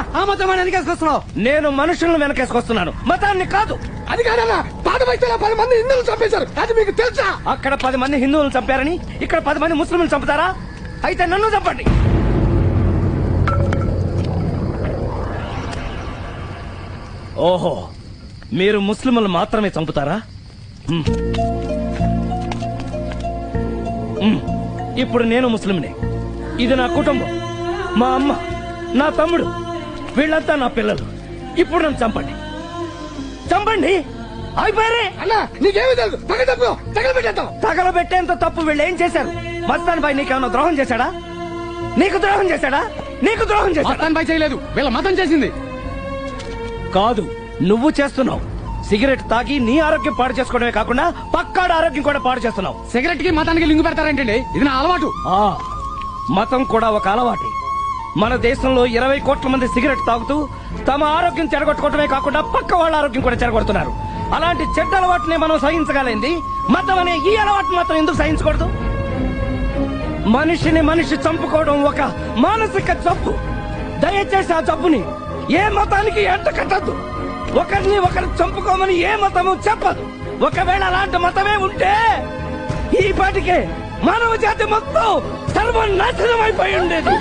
ఆ వెనకేసుకొస్తున్నావు? నేను మనుషులను వెనకేసుకొస్తున్నాను. మతాన్ని కాదు. అది కాదన్నా పాత పది మంది హిందువులు చంపేశారు. అది మీకు తెలుసా? అక్కడ పది మంది హిందువులను చంపారని ఇక్కడ పది మంది ముస్లింలు చంపుతారా? అయితే నన్ను చంపండి. ఓహో మీరు ముస్లింలు మాత్రమే చంపుతారా. ఇప్పుడు నేను ముస్లింనే. ఇది నా కుటుంబం. మా అమ్మ నా తమ్ముడు. వీళ్ళంతా నా పిల్లలు. ఇప్పుడు నన్ను చంపండి. చంపండి. అయిపోయారే అన్నా నీకేమీ తెలుసు. తప్పు. తగలబెట్టేద్దాం తగలబెట్టేంత తప్పు వీళ్ళు ఏం చేశారు? మస్తాన్ బాయ్ నీకేమన్నా ద్రోహం చేశాడా? నీకు ద్రోహం చేశాడా? నీకు ద్రోహం చేశాడా? పై చేయలేదు. వీళ్ళ మతం చేసింది. కాదు నువ్వు చేస్తున్నావు. సిగరెట్ తాగి నీ ఆరోగ్యం పాడు చేసుకోవడమే కాకుండా పక్కాడ ఆరోగ్యం కూడా పాడు చేస్తున్నావు. సిగరెట్కి మతానికి లింగు పెడతారేంటండి. ఇది నా అలవాటు. ఆ మతం కూడా ఒక అలవాటే. మన దేశంలో ఇరవై కోట్ల మంది సిగరెట్ తాగుతూ తమ ఆరోగ్యం చెడగొట్టుకోవటమే కాకుండా పక్క వాళ్ళ ఆరోగ్యం కూడా చెడగొడుతున్నారు అలాంటి చెడ్డ అలవాటునే మనం సహించగలింది. మతం అనే ఈ అలవాటు మాత్రం ఎందుకు సహించకూడదు? మనిషిని మనిషి చంపుకోవడం ఒక మానసిక జబ్బు. దయచేసి ఆ జబ్బుని ఏ మతానికి ఎంట కట్టద్దు. ఒకరిని ఒకరు చంపుకోమని ఏ మతము చెప్పదు. ఒకవేళ అలాంటి మతమే ఉంటే ఈ పాటికే మానవ జాతి మొత్తం సర్వనాశనం అయిపోయి ఉండేది.